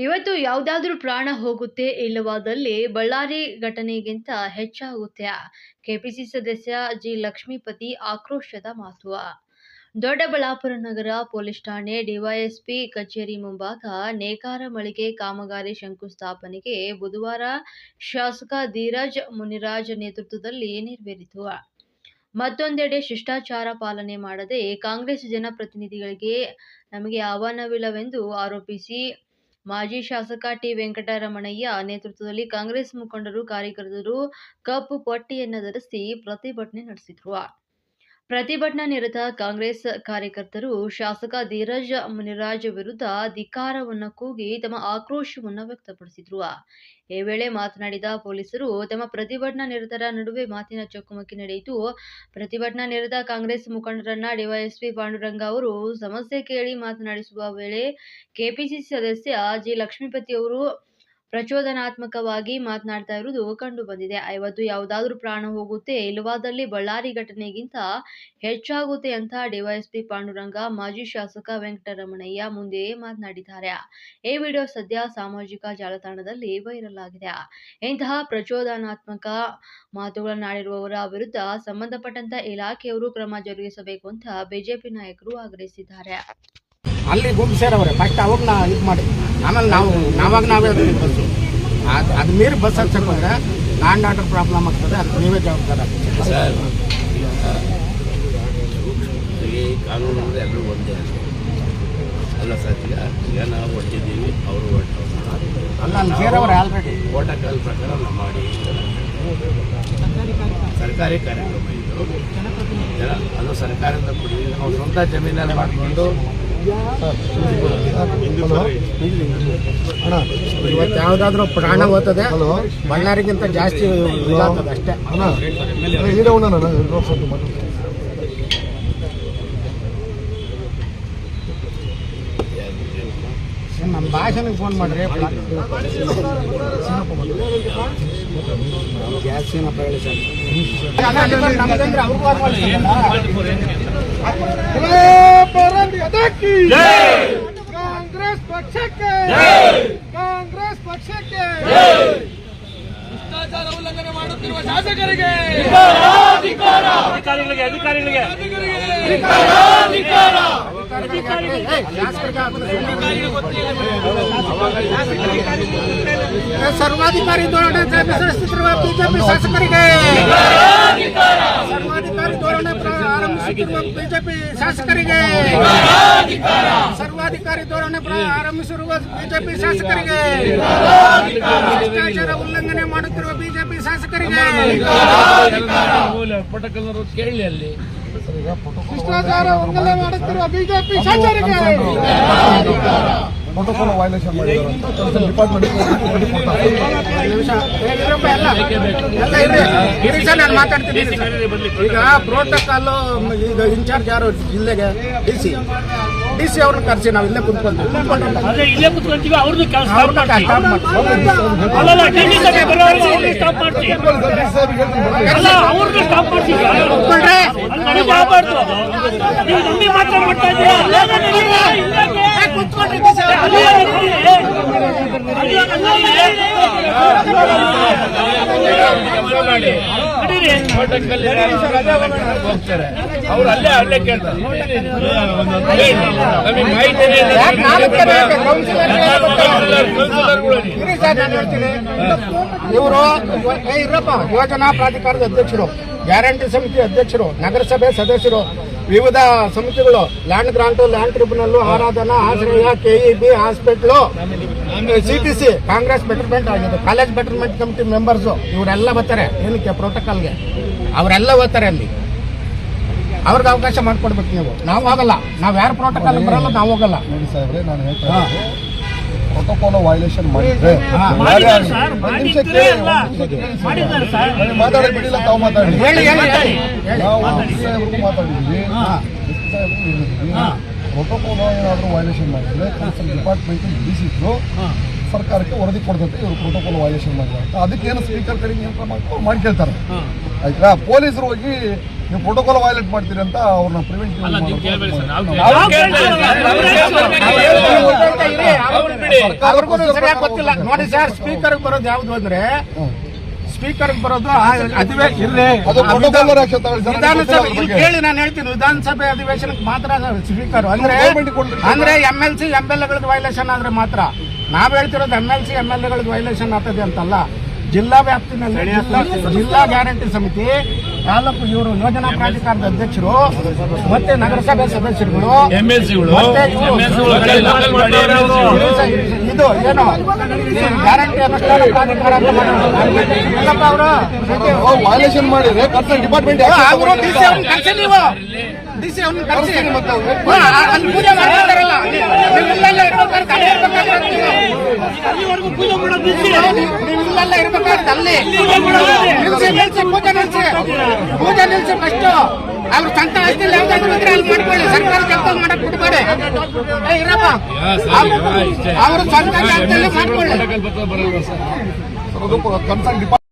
ಇವತ್ತು ಯಾವುದಾದ್ರೂ ಪ್ರಾಣ ಹೋಗುತ್ತೆ ಇಲ್ಲವಾದಲ್ಲಿ ಬಳ್ಳಾರಿ ಘಟನೆಗಿಂತ ಹೆಚ್ಚಾಗುತ್ತೆ. ಕೆಪಿಸಿ ಸದಸ್ಯ ಜಿ. ಲಕ್ಷ್ಮೀಪತಿ ಆಕ್ರೋಶದ ಮಾತು. ದೊಡ್ಡಬಳ್ಳಾಪುರ ನಗರ ಪೊಲೀಸ್ ಠಾಣೆ ಡಿವೈಎಸ್ಪಿ ಕಚೇರಿ ಮುಂಭಾಗ ನೇಕಾರ ಮಳಿಗೆ ಕಾಮಗಾರಿ ಶಂಕುಸ್ಥಾಪನೆಗೆ ಬುಧವಾರ ಶಾಸಕ ಧೀರಜ್ ಮುನಿರಾಜ್ ನೇತೃತ್ವದಲ್ಲಿ ನೆರವೇರಿತು. ಮತ್ತೊಂದೆಡೆ ಶಿಷ್ಟಾಚಾರ ಪಾಲನೆ ಮಾಡದೆ ಕಾಂಗ್ರೆಸ್ ಜನಪ್ರತಿನಿಧಿಗಳಿಗೆ ನಮಗೆ ಆಹ್ವಾನವಿಲ್ಲವೆಂದು ಆರೋಪಿಸಿ ಮಾಜಿ ಶಾಸಕ ಟಿ ವೆಂಕಟರಮಣಯ್ಯ ನೇತೃತ್ವದಲ್ಲಿ ಕಾಂಗ್ರೆಸ್ ಮುಖಂಡರು ಕಾರ್ಯಕರ್ತರು ಕಪ್ಪು ಪಟ್ಟಿಯನ್ನು ಧರಿಸಿ ಪ್ರತಿಭಟನೆ ನಡೆಸಿದರು. ಪ್ರತಿಭಟನಾ ನಿರತ ಕಾಂಗ್ರೆಸ್ ಕಾರ್ಯಕರ್ತರು ಶಾಸಕ ಧೀರಜ್ ಮುನಿರಾಜ್ ವಿರುದ್ಧ ಧಿಕಾರವನ್ನು ಕೂಗಿ ತಮ್ಮ ಆಕ್ರೋಶವನ್ನು ವ್ಯಕ್ತಪಡಿಸಿದರು. ಈ ವೇಳೆ ಮಾತನಾಡಿದ ಪೊಲೀಸರು, ತಮ್ಮ ಪ್ರತಿಭಟನಾ ನಿರತರ ನಡುವೆ ಮಾತಿನ ಚಕಮಕಿ ನಡೆಯಿತು. ಪ್ರತಿಭಟನಾ ನಿರತ ಕಾಂಗ್ರೆಸ್ ಮುಖಂಡರನ್ನ ಡಿವೈಎಸ್ಪಿ ಪಾಂಡುರಂಗ ಅವರು ಸಮಸ್ಯೆ ಕೇಳಿ ಮಾತನಾಡಿಸುವ ವೇಳೆ ಕೆಪಿಸಿಸಿ ಸದಸ್ಯ ಜಿ ಲಕ್ಷ್ಮೀಪತಿ ಅವರು ಪ್ರಚೋದನಾತ್ಮಕವಾಗಿ ಮಾತನಾಡ್ತಾ ಇರುವುದು ಕಂಡು ಬಂದಿದೆ. ಐವತ್ತು ಯಾವುದಾದ್ರೂ ಪ್ರಾಣ ಹೋಗುತ್ತೆ, ಇಲ್ಲವಾದಲ್ಲಿ ಬಳ್ಳಾರಿ ಘಟನೆಗಿಂತ ಹೆಚ್ಚಾಗುತ್ತೆ ಅಂತ ಡಿವೈಎಸ್ಪಿ ಪಾಂಡುರಂಗ ಮಾಜಿ ಶಾಸಕ ವೆಂಕಟರಮಣಯ್ಯ ಮುಂದೆ ಮಾತನಾಡಿದ್ದಾರೆ. ಈ ವಿಡಿಯೋ ಸದ್ಯ ಸಾಮಾಜಿಕ ಜಾಲತಾಣದಲ್ಲಿ ವೈರಲ್ ಆಗಿದೆ. ಇಂತಹ ಪ್ರಚೋದನಾತ್ಮಕ ಮಾತುಗಳನ್ನಾಡಿರುವವರ ವಿರುದ್ಧ ಸಂಬಂಧಪಟ್ಟಂತ ಇಲಾಖೆಯವರು ಕ್ರಮ ಜರುಗಿಸಬೇಕು ಅಂತ ಬಿಜೆಪಿ ನಾಯಕರು ಆಗ್ರಹಿಸಿದ್ದಾರೆ. ಅಲ್ಲಿ ಗುಂಪು ಸೇರವ್ರೆ ಫಸ್ಟ್ ಅವಾಗ ನಾ ಇದು ಮಾಡಿ. ಆಮೇಲೆ ನಾವು ನಾವಾಗ ನಾವೇ ಅದು ಬಸ್ಸು ಅದು ಅದು ಮೀರಿ ಬಸ್ ಹಚ್ಚಕ್ಕೆ ಹೋದ್ರೆ ಲ್ಯಾಂಡ್ ಆರ್ಡರ್ ಪ್ರಾಬ್ಲಮ್ ಆಗ್ತದೆ ಅದು ನೀವೇ ಜವಾಬ್ದಾರ ಕಾನೂನು ಅಂದರೆ ಎಲ್ಲರೂ ಒಂದೇ ಅಲ್ಲ. ಸರ್ ಈಗ ಈಗ ನಾವು ಹೊಟ್ಟಿದ್ದೀವಿ ಅವರು ಅಲ್ಲ ಅಲ್ಲಿ ಸೇರವ್ರೆ ಆಲ್ರೆಡಿ ಪ್ರೋಟೋಕಾಲ್ ಪ್ರಕಾರ ನಾವು ಮಾಡಿ. ಸರ್ಕಾರಿ ಕಾರ್ಯಕ್ರಮ ಇದು. ಜನ ಅದು ಸರ್ಕಾರದಿಂದ ಕೊಡಿ ನಾವು ಸ್ವಂತ ಜಮೀನಲ್ಲಿ ಮಾಡಿಕೊಂಡು ಇವತ್ತು ಯಾವುದಾದ್ರೂ ಪ್ರಾಣ ಹೋಗ್ತದೆ ಬಳ್ಳಾರಿಗಿಂತ ಜಾಸ್ತಿ ಅಷ್ಟೇ. ನಮ್ಮ ಭಾಷೆನಿಗೆ ಫೋನ್ ಮಾಡ್ರಿ ಗ್ಯಾಸ್ ಏನಪ್ಪ ಹೇಳಿ ಸರ್? ಕಾಂಗ್ರೆಸ್ ಪಕ್ಷಕ್ಕೆ. ಕಾಂಗ್ರೆಸ್ ಪಕ್ಷಕ್ಕೆ. ಭ್ರಷ್ಟಾಚಾರ ಉಲ್ಲಂಘನೆ ಮಾಡುತ್ತಿರುವ ಶಾಸಕರಿಗೆ. ಅಧಿಕಾರಿಗಳಿಗೆ ಅಧಿಕಾರಿಗಳಿಗೆ. ಸರ್ವಾಧಿಕಾರಿ ಧೋರಣೆ ಅನುಸರಿಸುತ್ತಿರುವ ಬಿಜೆಪಿ ಶಾಸಕರಿಗೆ ಸರ್ವಾಧಿಕಾರಿ ಧೋರಣೆ ಪ್ರ- ಆರಂಭಿಸುತ್ತಿರುವ ಬಿಜೆಪಿ ಶಾಸಕರಿಗೆ ಸರ್ವಾಧಿಕಾರಿ ಧೋರಣೆ ಪ್ರ- ಆರಂಭಿಸಿರುವ ಬಿಜೆಪಿ ಶಾಸಕರಿಗೆ ಭ್ರಷ್ಟಾಚಾರ ಉಲ್ಲಂಘನೆ ಮಾಡುತ್ತಿರುವ ಬಿಜೆಪಿ ಶಾಸಕರಿಗೆ ಕೇಳಿ ಅಲ್ಲಿ ಭ್ರಷ್ಟಾಚಾರ ಉಲ್ಲಂಘನೆ ಮಾಡುತ್ತಿರುವ ಬಿಜೆಪಿ ಶಾಸಕರಿಗೆ ಪ್ರೋಟೋಕಾಲ್ ವೈಲೇಷನ್ ಮಾಡಿದ್ದಾರೆ ಡಿಪಾರ್ಟ್ಮೆಂಟ್ ನಾನು ಮಾತಾಡ್ತೀನಿ ಈಗ ಪ್ರೋಟೋಕಾಲ್ ಇನ್ಚಾರ್ಜ್ ಯಾರು ಜಿಲ್ಲೆಗೆ ಡಿ ಸಿ ಡಿ ಸಿ ಅವ್ರನ್ನ ಕರೆಸಿ ನಾವು ಇಲ್ಲೇ ಕುತ್ಕೊಂತೀವಿ ಮಾಡಿ ಹೋಗ್ತಾರೆ? ಅವ್ರು ಅಲ್ಲೇ ಅಲ್ಲೇ ಕೇಳ್ತಾರೆ. ನಮಗೆ ಮಾಹಿತಿನೇ ಇವರು ಇರಪ್ಪ ಯೋಜನಾ ಪ್ರಾಧಿಕಾರದ ಅಧ್ಯಕ್ಷರು ಗ್ಯಾರಂಟಿ ಸಮಿತಿ ಅಧ್ಯಕ್ಷರು ನಗರಸಭೆ ಸದಸ್ಯರು ವಿವಿಧ ಸಮಿತಿಗಳು land grant land tribunal Aradhana Ashraya KEB hospital CTC Congress betterment ಆಗಿದೆ. ಕಾಲೇಜ್ ಬೆಟರ್ಮೆಂಟ್ ಕಮಿಟಿ ಮೆಂಬರ್ಸು ಇವರೆಲ್ಲ ಬರ್ತಾರೆ. ಏನಕ್ಕೆ? ಪ್ರೋಟೋಕಾಲ್ಗೆ ಅವರೆಲ್ಲ ಬರ್ತಾರೆ ಅಲ್ಲಿ. ಅವ್ರಿಗೆ ಅವಕಾಶ ಮಾಡ್ಕೊಡ್ಬೇಕು ನೀವು. ನಾವು ಹೋಗಲ್ಲ. ನಾವು ಯಾರು ಪ್ರೋಟೋಕಾಲ್ ಬರಲ್ಲ ನಾವು ಹೋಗಲ್ಲ. ನೋಡಿ ಸಾಹೇಬ್ರೆ ನಾನು ಹೇಳ್ತಾ ಪ್ರೋಟೋಕಾಲ್ ವೈಲೇಷನ್ ಮಾಡಿದ್ರೆ ಮಾತಾಡಿ ಬಿಡಿಲ್ಲ ತಾವು ಮಾತಾಡಿ. ನಾವು ಸಾಹೇಬ್ರಿಗೂ ಮಾತಾಡಿದ್ವಿ ಪ್ರೋಟೋಕಾಲ್ ಏನಾದರೂ ವೈಲೇಷನ್ ಮಾಡಿದ್ರೆ ಕೌನ್ಸಿಲ್ ಡಿಪಾರ್ಟ್ಮೆಂಟ್ ಬಿಡಿಸಿದ್ರು ಸರ್ಕಾರಕ್ಕೆ ವರದಿ ಕೊಡ್ತಂತೆ ಇವರು ಪ್ರೋಟೋಕಾಲ್ ವೈಲೇಷನ್ ಮಾಡಿದ್ರೆ ಅಂತ. ಅದಕ್ಕೇನು ಸ್ಪೀಕರ್ ಕಡೆಗೆ ಏನು ಕ್ರಮ ಹಾಕಿ ಅವ್ರು ಮಾಡಿ ಕೇಳ್ತಾರೆ. ಆಯ್ತಾ? ಪೊಲೀಸರು ಹೋಗಿ ನೀವು ಪ್ರೋಟೋಕಾಲ್ ವೈಲೇಟ್ ಮಾಡ್ತೀರಿ ಅಂತ ಅವ್ರನ್ನ ಪ್ರಿವೆಂಟ್ ಅವ್ರಿಗೂ ಸರಿಯಾಗಿ ಗೊತ್ತಿಲ್ಲ. ನೋಡಿ ಸರ್ ಸ್ಪೀಕರ್ ಬರೋದು ಯಾವ್ದು ಅಂದ್ರೆ ಸ್ಪೀಕರ್ ಬರೋದು ಅಧಿವೇಶನ. ಕೇಳಿ ನಾನು ಹೇಳ್ತೀನಿ. ವಿಧಾನಸಭೆ ಅಧಿವೇಶನಕ್ಕೆ ಮಾತ್ರ ಸ್ಪೀಕರ್ ಅಂದ್ರೆ. ಅಂದ್ರೆ M L C M L ಎಗಳದ್ದು violation ಆದ್ರೆ ಮಾತ್ರ. ನಾವ್ ಹೇಳ್ತಿರೋದು M L C M L ಎಗಳದ್ದು violation ಆಗ್ತದೆ ಅಂತಲ್ಲ. ಜಿಲ್ಲಾ ವ್ಯಾಪ್ತಿನಲ್ಲಿ ಜಿಲ್ಲಾ- ಗ್ಯಾರಂಟಿ ಸಮಿತಿ ತಾಲೂಕು ಇವರು ಯೋಜನಾ ಪ್ರಾಧಿಕಾರದ ಅಧ್ಯಕ್ಷರು ಮತ್ತೆ ನಗರಸಭೆ ಸದಸ್ಯರುಗಳು ಇದು ಏನು? ಗ್ಯಾರಂಟಿ ಅನುಷ್ಠಾನ ಪ್ರಾಧಿಕಾರ ಅವರು? ವೈಲೇಷನ್ ಮಾಡಿದ್ರೆ ಕನ್ಸರ್ನ್ ಡಿಪಾರ್ಟ್ಮೆಂಟ್ ಅವರು ಡಿ ಸಿ ಅವ್ರನ್ನ ಕರ್ಸಿ ನೀವು. ಡಿಸಿ ಅವ್ರನ್ನ ಕರ್ಸಿ. ಅಲ್ಲಿ ಪೂಜೆ ಮಾಡ್ತಾರಲ್ಲ ನೀವು ಇಲ್ಲೆಲ್ಲ ಇರ್ಬೇಕಾದ್ರೆ ಅಲ್ಲಿ ಇರ್ಬೇಕಾದ್ರೆ ನೀವು- ಅಲ್ಲಿವರೆಗೂ ಪೂಜೆ ಮಾಡೋದು ನಿಲ್ಸಿ. ನೀವು ನೀವು ಇಲ್ಲೆಲ್ಲ ಇರ್ಬೇಕಾದ್ರೆ ಅಲ್ಲಿ ನಿಲ್ಸಿ ನಿಲ್ಸಿ ಪೂಜೆ ನಿಲ್ಸಿ. ಪೂಜೆ ನಿಲ್ಸಿ ಫಸ್ಟ್ ಅವ್ರು ಸ್ವಂತ ಆಸ್ತಿ ಯಾವ್ದಾದ್ರು ಇದ್ರೆ ಅಲ್ಲಿ ಮಾಡ್ಕೊಳ್ಳಿ. ಸರ್ಕಾರ ಕೆಲಸ ಮಾಡಕ್ ಬಿಡ್ಬೇಡಿ. ಇರಪ್ಪ. ಅವರು ಸ್ವಂತ ಮಾಡ್ಕೊಳ್ಳಿ.